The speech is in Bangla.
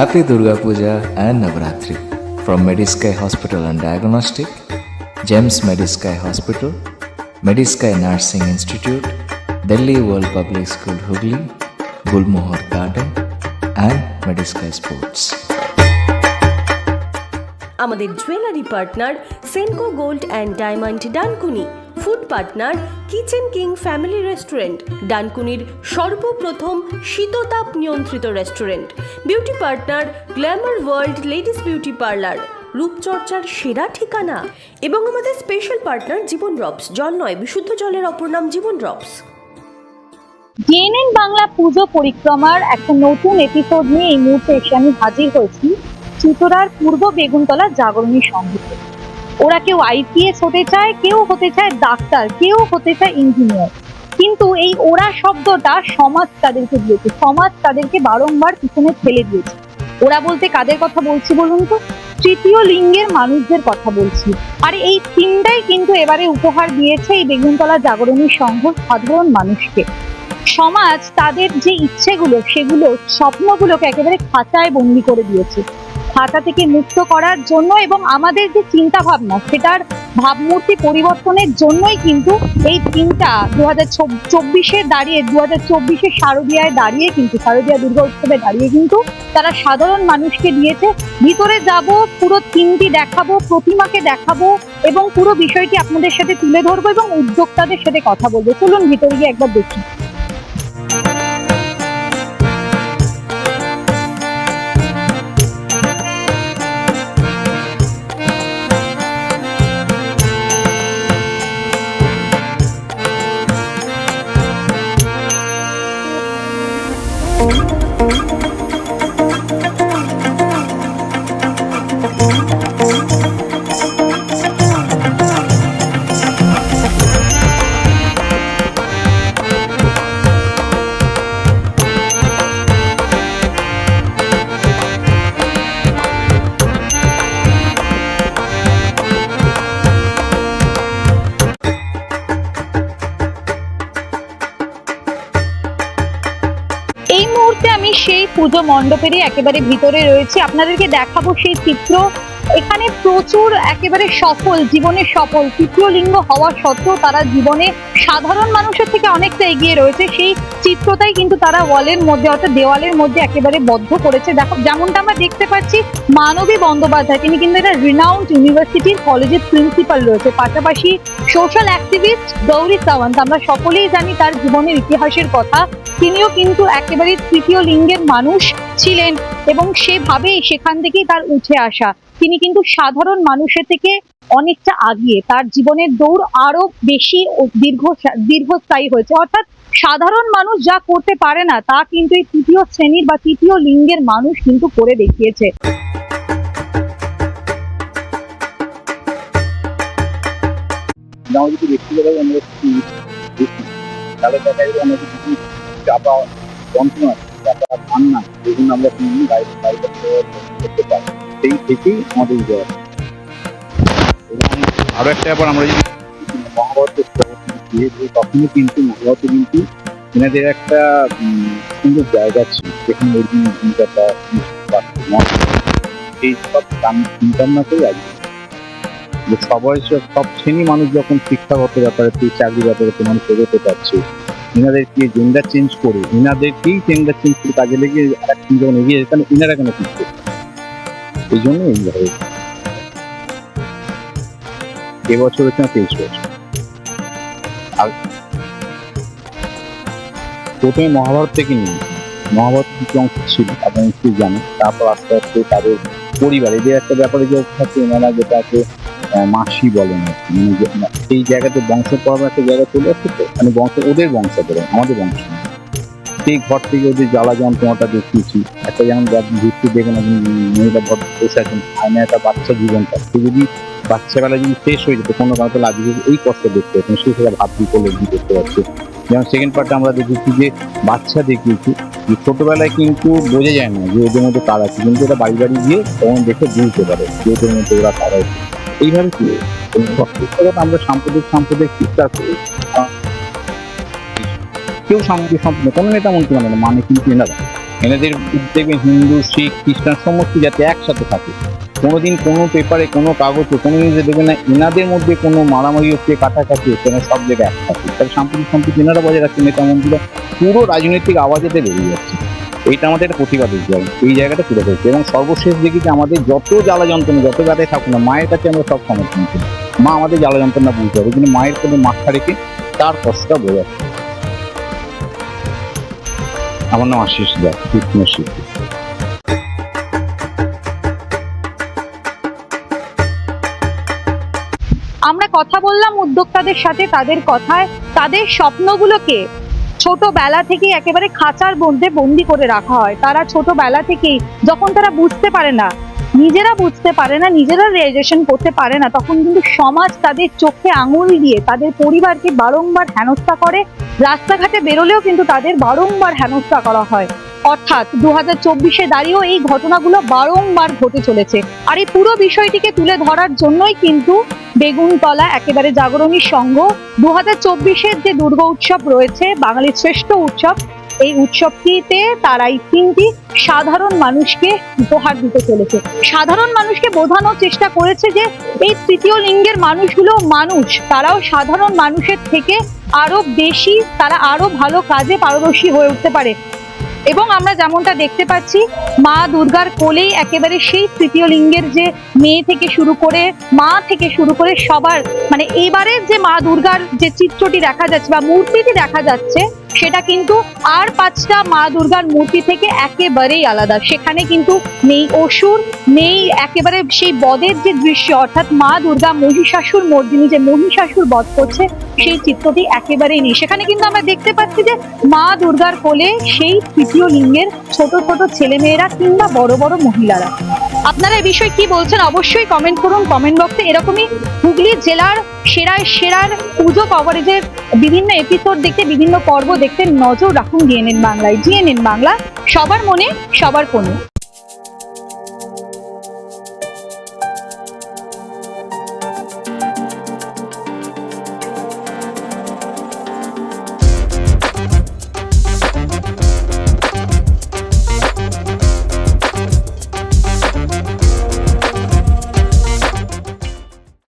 Happy Durga Puja and Navratri from Medisky Hospital and Diagnostic, GEMS Medisky Hospital, Medisky Nursing Institute, Delhi World Public School Hooghly, Gulmohar Garden, and Medisky Sports. আমাদের jewellery partner Senco gold and diamond Dankuni food partner, kitchen king family restaurant, ডানকুনির সর্বপ্রথম শীততাপ নিয়ন্ত্রিত restaurant, beauty partner, glamour world ladies beauty parlour, রূপচর্চার সেরা ঠিকানা এবং আমাদের স্পেশাল পার্টনার জীবন ড্রপস জল নয়, বিশুদ্ধ জলের অপর নাম জীবন ড্রপস জেএনএন বাংলা পুজো পরিক্রমার একটা নতুন এপিসোড নিয়ে এই মুহূর্তে এসে আমি হাজির হয়েছি চুতরার পূর্ব বেগুনতলা জাগরণী সংঘতে ওরা কেউ আইপিএস হতে চায়, কেউ হতে চায় ডাক্তার, কেউ হতে চায় ইঞ্জিনিয়ার কিন্তু এই ওরা শব্দটা সমাজ তাদেরকে দিয়েছে, সমাজ তাদেরকে বারংবার পিছনে ঠেলে দিয়েছে। ওরা বলতে কাদের কথা বলছি বলুন তো? তৃতীয় লিঙ্গের মানুষদের কথা বলছি। আর এই থিমটাই কিন্তু এবারে উপহার দিয়েছে এই বেগুনতলা জাগরণী সংঘ সাধারণ মানুষকে। সমাজ তাদের যে ইচ্ছেগুলো, সেগুলো স্বপ্নগুলোকে একেবারে খাঁচায় বন্দি করে দিয়েছে। খাঁচা থেকে মুক্ত করার জন্য এবং আমাদের যে চিন্তা ভাবনা সেটার ভাবমূর্তি পরিবর্তনের জন্যই কিন্তু এই থিমটা দু হাজার চব্বিশে দাঁড়িয়ে দু হাজার চব্বিশে শারদীয়ায় দাঁড়িয়ে কিন্তু, শারদীয়া দুর্গা উৎসবে দাঁড়িয়ে কিন্তু তারা সাধারণ মানুষকে দিয়েছে। ভিতরে যাব, পুরো থিমটি দেখাবো, প্রতিমাকে দেখাবো এবং পুরো বিষয়টি আপনাদের সাথে তুলে ধরবো এবং উদ্যোক্তাদের সাথে কথা বলব। চলুন ভিতরে গিয়ে একবার দেখি। পুজো মণ্ডপেরই একেবারে ভিতরে রয়েছে। আপনাদেরকে দেখাবো সেই চিত্র এখানে প্রচুর একেবারে সফল, জীবনে সফল, তৃতীয় লিঙ্গ হওয়া সত্ত্বেও তারা জীবনে সাধারণ মানুষের থেকে অনেকটা এগিয়ে রয়েছে। সেই চিত্রটাই কিন্তু তারা ওয়ালের মধ্যে অর্থাৎ দেওয়ালের মধ্যে একেবারে বদ্ধ করেছে। দেখো, যেমনটা আমরা দেখতে পাচ্ছি, মানবী বন্দ্যোপাধ্যায়, তিনি কিন্তু একটা রিনাউন্ড ইউনিভার্সিটির কলেজের প্রিন্সিপাল রয়েছে। পাশাপাশি সোশ্যাল অ্যাক্টিভিস্ট গৌরী সাওয়ান্ত, আমরা সকলেই জানি তার জীবনের ইতিহাসের কথা। তিনিও কিন্তু একেবারে তৃতীয় লিঙ্গের মানুষ ছিলেন এবং সেভাবেই সেখান থেকেই তার উঠে আসা। তিনি কিন্তু সাধারণ মানুষের থেকে অনেকটা আগিয়ে, তার জীবনের দৌড় আরও বেশি দীর্ঘ দীর্ঘস্থায়ী হয়েছে। অর্থাৎ সাধারণ মানুষ যা করতে পারে না, তা কিন্তু এই তৃতীয় শ্রেণির বা তৃতীয় লিঙ্গের মানুষ কিন্তু করে দেখিয়েছে। যন্ত্রণা কান্না যেগুলো আমরা বাইরে বাইরে করতে পারি সেই থেকেই আমাদের জয়। আরও একটা ব্যাপার, আমরা যদি তখনই কিন্তু, মহাভারতে কিন্তু এনাদের একটা সুন্দর জায়গা ছিল, যেখানে অর্জুন ভূমিকাটা এই সব চিন্তা ভাবনা করে যে সবাই সব শ্রেণি মানুষ যখন শিক্ষাগত ব্যাপারে চাকরি ব্যাপারে মানুষ এগোতে পারছে, এনাদেরকে জেন্ডার চেঞ্জ করে, এনাদেরকেই জেন্ডার চেঞ্জ করে কাজে লেগে আরেকজন যখন এগিয়ে যায় এনারা কেন পিছিয়ে এই জন্য হচ্ছে তেইশ বছর আর প্রথমে মহাভারত থেকে নিয়ে, মহাভারত কিছু অংশ ছিল, আপনারা নিশ্চয়ই জানেন তারপর আস্তে আস্তে তাদের পরিবার, এদের একটা ব্যাপারে যে থাকে এনারা যেটাকে মাসি বলেন। মানে সেই জায়গাতে বংশ পরম্পরা একটা জায়গা চলে আসছে তো মানে বংশ, ওদের বংশ আমাদের বংশ। সেই ঘর থেকে ওদের জ্বালা যন্ত্রণাটা দেখিয়েছি, একটা যেমন ঘুরতে দেখেন একজন মহিলা ভদ্র বসে আছেন আয়না একটা বাচ্চা জীবনটা। সে যদি বাচ্চাবেলা যদি শেষ হয়ে যেত, কোনো কারণে আজকে এই কষ্ট দেখতে হতো সে সেটা ভাব দিয়ে করলে কি করতে পারছে যেমন সেকেন্ড পার্টে আমরা দেখেছি যে বাচ্চা দেখিয়েছি, যে ছোটোবেলায় কিন্তু বোঝা যায় না যে ওদের মধ্যে কার আছে, কিন্তু ওরা বাড়ি বাড়ি গিয়ে তখন দেখে বুঝতে পারে যে ওদের মধ্যে ওরা কারা আছে। এইভাবে কি? আমরা সাম্প্রদায়িক সাম্প্রদায়িক চিৎকার করি। কেউ সাম্প্রদায়িক সাম্প্রদায়িক কোনো নেতা মন্ত্রী মানে মানে কিন্তু এনারা। এনাদের দেখবেন হিন্দু, শিখ, খ্রিস্টান সমস্ত যাতে একসাথে থাকে। কোনোদিন কোনো পেপারে, কোনো কাগজে, কোনো জিনিসে দেখবেন না, এনাদের মধ্যে কোনো মারামারি হচ্ছে কাটাকাটি হচ্ছে না, সব জায়গায় একসাথে। তাহলে সাম্প্রতিক সম্প্রতি এনারা বজায় রাখছেন নেতা মন্ত্রীরা পুরো রাজনৈতিক আওয়াজেতে বেরিয়ে যাচ্ছে। এইটা আমাদের একটা প্রতিবাদ উদ্যোগ এই জায়গাটা তুলে ধরছে। এবং সর্বশেষ দেখি যে আমাদের যত জ্বালা যন্ত্রণা, যত ব্যথায় থাকুক না, মায়ের কাছে আমরা সব সমর্থন করি। মা আমাদের জ্বালা যন্ত্রণা বুঝতে হবে, কিন্তু মায়ের কোনো মাথা রেখে তার কষ্টটা বোঝাচ্ছে। আমার নাম আশিস দাস আমরা কথা বললাম উদ্যোক্তাদের সাথে তাদের কথায়, তাদের স্বপ্নগুলোকে ছোটবেলা থেকে একেবারে খাঁচার মধ্যে বন্দি করে রাখা হয়। তারা ছোটবেলা থেকেই, যখন তারা বুঝতে পারে না নিজেরা বুঝতে পারে না, নিজেরা রিয়েলাইজেশন করতে পারে না, তখন কিন্তু সমাজ তাদের চোখে আঙুল দিয়ে তাদের পরিবারকে বারংবার হেনস্থা করে, রাস্তাঘাটে বেরোলেও কিন্তু তাদের বারংবার হেনস্থা করা হয়। অর্থাৎ দু হাজার চব্বিশে দাঁড়িয়েও এই ঘটনাগুলো বারংবার ঘটে চলেছে। আর এই পুরো বিষয়টিকে তুলে ধরার জন্যই কিন্তু বেগুনতলা, একেবারে জাগরণী সংঘ দু হাজার চব্বিশের যে দুর্গা উৎসব রয়েছে, বাঙালির শ্রেষ্ঠ উৎসব এই উৎসবটিতে তারা এই তিনটি সাধারণ মানুষকে উপহার দিতে চলেছে। সাধারণ মানুষকে বোঝানোর চেষ্টা করেছে যে এই তৃতীয় লিঙ্গের মানুষগুলো মানুষ। তারাও সাধারণ মানুষের থেকে আরও বেশি, তারা আরও ভালো কাজে পারদর্শী হয়ে উঠতে পারে। এবং আমরা যেমনটা দেখতে পাচ্ছি, মা দুর্গার কোলেই একেবারে সেই তৃতীয় লিঙ্গের যে মেয়ে থেকে শুরু করে মা থেকে শুরু করে সবার মানে এবারে যে মা দুর্গার যে চিত্রটি দেখা যাচ্ছে বা মূর্তিটি দেখা যাচ্ছে সেটা কিন্তু আর পাঁচটা মা দুর্গার মূর্তি থেকে একেবারেই আলাদা। সেখানে কিন্তু নেই অসুর, নেই একেবারে সেই বদের যে দৃশ্য, অর্থাৎ মা দুর্গা মহিষাসুর মর্দিনী যে মহিষাসুর বধ করছে সেই চিত্রটি একেবারেই নেই। সেখানে কিন্তু আমরা দেখতে পাচ্ছি যে মা দুর্গার কোলে সেই তৃতীয় লিঙ্গের ছোট ছোট ছেলেমেয়েরা কিংবা বড় বড় মহিলারা। আপনারা এই বিষয়ে কি বলছেন? অবশ্যই কমেন্ট করুন। কমেন্ট বক্সে এরকমই হুগলি জেলার সেরায় সেরার পুজো কভারেজের বিভিন্ন এপিসোড দেখতে, বিভিন্ন পর্ব দেখতে নজর রাখুন জিএনএন বাংলায়। জিএনএন বাংলা সবার মনে, সবার কোণে।